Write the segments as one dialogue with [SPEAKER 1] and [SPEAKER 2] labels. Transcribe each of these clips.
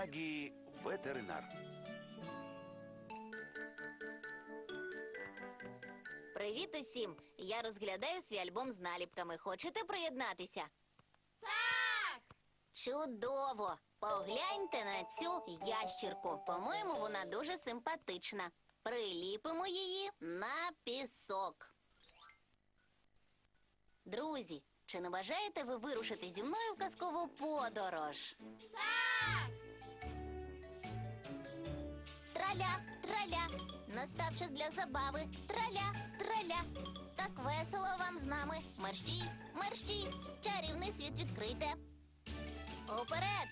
[SPEAKER 1] Дагі
[SPEAKER 2] ветеринар.
[SPEAKER 3] Привіт усім! Я розглядаю свій альбом з наліпками. Хочете приєднатися?
[SPEAKER 1] Так!
[SPEAKER 3] Чудово! Погляньте на цю ящірку. По-моєму, вона дуже симпатична. Приліпимо її на пісок. Друзі, чи не бажаєте ви вирушити зі мною в казкову подорож?
[SPEAKER 1] Так!
[SPEAKER 3] Траля, траля, настав час для забави. Траля, траля. Так весело вам з нами. Мерщій, мерщій, чарівний світ відкрите. Уперед!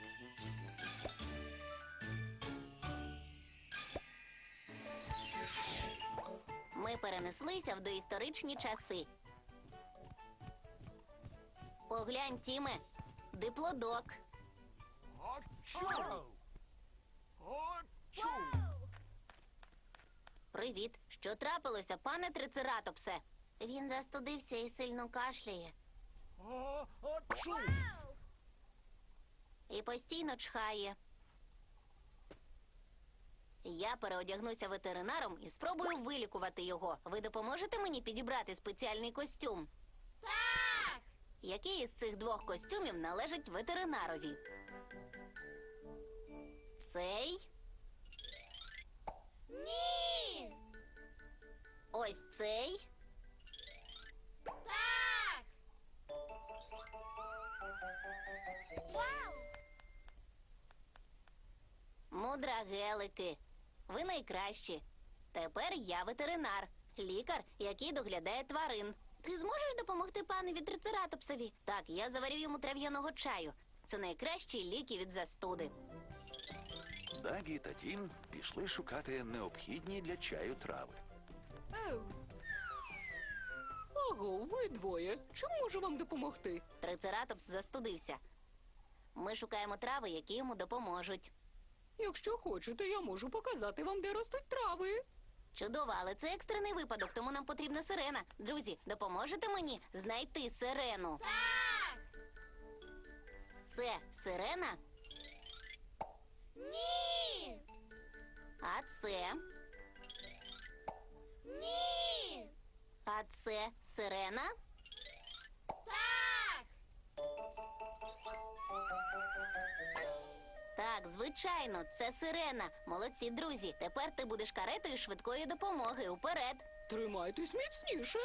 [SPEAKER 3] Ми перенеслися в доісторичні часи. Поглянь, Тіме, диплодок. Привіт. Що трапилося, пане трицератопсе? Він застудився і сильно кашляє. І постійно чхає. Я переодягнуся ветеринаром і спробую вилікувати його. Ви допоможете мені підібрати спеціальний костюм?
[SPEAKER 1] Так!
[SPEAKER 3] Який із цих двох костюмів належить ветеринарові? Цей,
[SPEAKER 1] Ні!
[SPEAKER 3] Ось цей.
[SPEAKER 1] Так!
[SPEAKER 3] Мудрагелики. Ви найкращі. Тепер я ветеринар, лікар, який доглядає тварин. Ти зможеш допомогти панові трицератопсові? Так, я заварю йому трав'яного чаю. Це найкращі ліки від застуди.
[SPEAKER 2] Дагі та Тім пішли шукати необхідні для чаю трави.
[SPEAKER 4] Ого, ви двоє. Чим можу вам допомогти?
[SPEAKER 3] Трицератопс застудився. Ми шукаємо трави, які йому допоможуть.
[SPEAKER 4] Якщо хочете, я можу показати вам, де ростуть трави.
[SPEAKER 3] Чудово, але це екстрений випадок, тому нам потрібна сирена. Друзі, допоможете мені знайти сирену?
[SPEAKER 1] Так!
[SPEAKER 3] Це сирена,
[SPEAKER 1] Ні!
[SPEAKER 3] а це,
[SPEAKER 1] Ні!
[SPEAKER 3] а це сирена.
[SPEAKER 1] Так!
[SPEAKER 3] Так, звичайно, це сирена. Молодці, друзі. Тепер ти будеш каретою швидкої допомоги. Уперед.
[SPEAKER 4] Тримайтесь міцніше.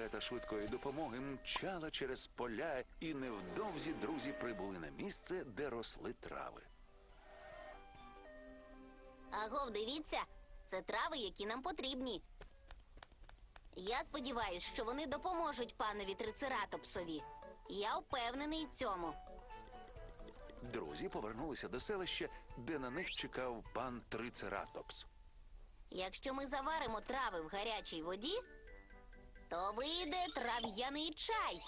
[SPEAKER 2] Карета швидкої допомоги мчала через поля, і невдовзі друзі прибули на місце, де росли трави.
[SPEAKER 3] Агов, дивіться, це трави, які нам потрібні. Я сподіваюся, що вони допоможуть панові трицератопсові. Я впевнений в цьому.
[SPEAKER 2] Друзі повернулися до селища, де на них чекав пан Трицератопс.
[SPEAKER 3] Якщо ми заваримо трави в гарячій воді, то вийде трав'яний чай.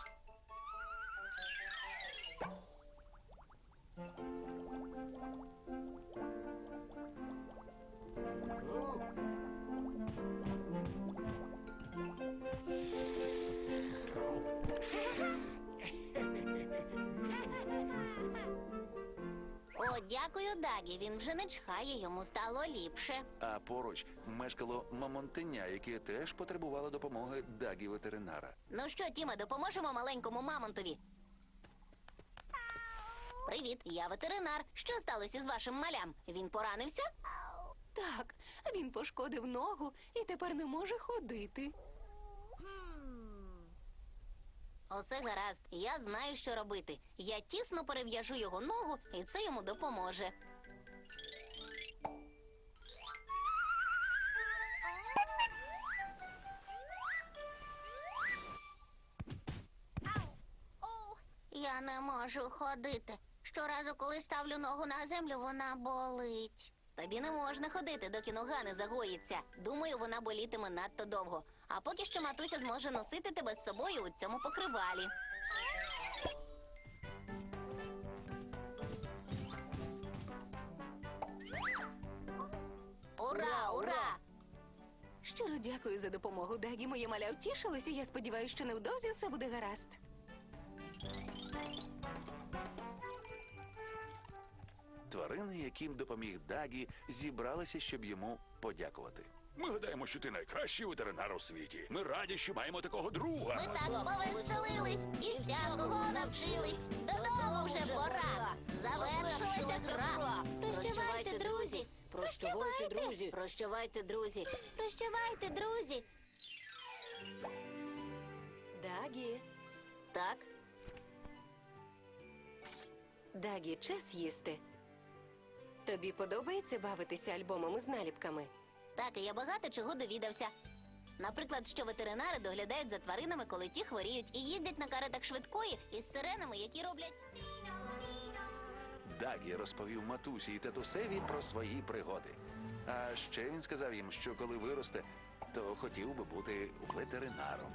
[SPEAKER 3] Дякую, Дагі. Він вже не чхає, йому стало ліпше.
[SPEAKER 2] А поруч мешкало мамонтеня, яке теж потребувало допомоги Дагі ветеринара.
[SPEAKER 3] Ну що, Тіма, допоможемо маленькому мамонтові? Привіт, я ветеринар. Що сталося з вашим малям? Він поранився?
[SPEAKER 4] Так, він пошкодив ногу і тепер не може ходити.
[SPEAKER 3] Усе гаразд, я знаю, що робити. Я тісно перев'яжу його ногу, і це йому допоможе. Я не можу ходити. Щоразу, коли ставлю ногу на землю, вона болить. Тобі не можна ходити, доки нога не загоїться. Думаю, вона болітиме надто довго. А поки що матуся зможе носити тебе з собою у цьому покривалі. Ура, ура!
[SPEAKER 4] Щиро дякую за допомогу, Дагі. Моє маля втішилось, і я сподіваюся, що невдовзі все буде гаразд.
[SPEAKER 2] Тварини, яким допоміг Дагі, зібралися, щоб йому подякувати. Ми гадаємо, що ти найкращий ветеринар у світі. Ми раді, що маємо такого друга.
[SPEAKER 3] Ми так повеселились і всякого навчились. Додому вже пора. Завершилася гра. Прощавайте, друзі. Прощавайте, друзі. Прощавайте, друзі. Прощавайте, друзі.
[SPEAKER 4] Дагі,
[SPEAKER 3] Так,
[SPEAKER 4] Дагі, час їсти. Тобі подобається бавитися альбомами з наліпками?
[SPEAKER 3] Так, і я багато чого довідався. Наприклад, що ветеринари доглядають за тваринами, коли ті хворіють, і їздять на каретах швидкої із сиренами, які роблять.
[SPEAKER 2] Дагі розповів матусі і татусеві про свої пригоди. А ще він сказав їм, що коли виросте, то хотів би бути ветеринаром.